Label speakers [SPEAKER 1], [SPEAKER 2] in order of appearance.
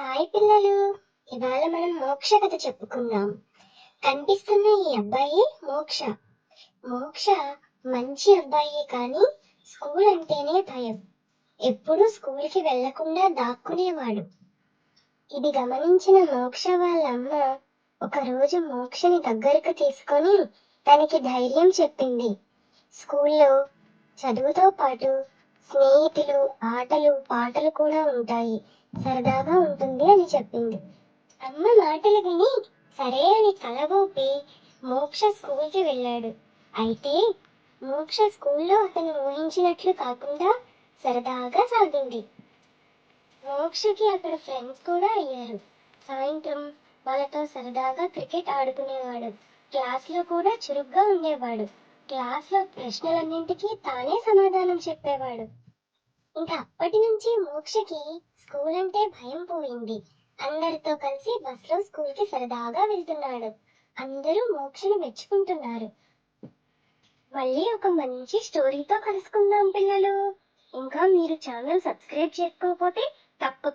[SPEAKER 1] Hi పిల్లలు ఇవాళ మనం మోక్ష కథ చెప్పుకుందాం. కనిపిస్తున్న ఈ అబ్బాయి మోక్ష. మోక్ష మంచి అబ్బాయి కానీ స్కూల్ అంటేనే భయం. ఎప్పుడూ స్కూల్కి వెళ్ళకుండా దాక్కునేవాడు. ఇది గమనించిన మోక్ష వాళ్ళ అమ్మ ఒకరోజు మోక్షని దగ్గరకు తీసుకొని తనకి ధైర్యం చెప్పింది. స్కూల్లో చదువుతో పాటు స్నేహితులు ఆటలు పాటలు కూడా ఉంటాయి. సరదాగా ఉంటుంది అని చెప్పింది. అమ్మ మాటలు విని సరే అని తల మోక్ష స్కూల్కి వెళ్ళాడు. అయితే మోక్ష స్కూల్లో అతను ఊహించినట్లు కాకుండా సరదాగా సాగింది. మోక్షకి అక్కడ ఫ్రెండ్స్ కూడా అయ్యారు. సాయంత్రం వాళ్ళతో సరదాగా క్రికెట్ ఆడుకునేవాడు. క్లాస్లో కూడా చురుగ్గా ఉండేవాడు. క్లాస్లో ప్రశ్నలన్నింటికీ తానే సమాధానం చెప్పేవాడు. ఇంకా అప్పటి నుంచి మోక్షకి స్కూల్ అంటే భయం పోయింది. అందరితో కలిసి బస్లో స్కూల్కి సరదాగా వెళ్తున్నాడు. అందరూ మోక్షను మెచ్చుకుంటున్నారు. మళ్ళీ ఒక మంచి స్టోరీతో కలుసుకుందాం పిల్లలు. ఇంకా మీరు ఛానల్ సబ్స్క్రైబ్ చేసుకోకపోతే తప్పకుండా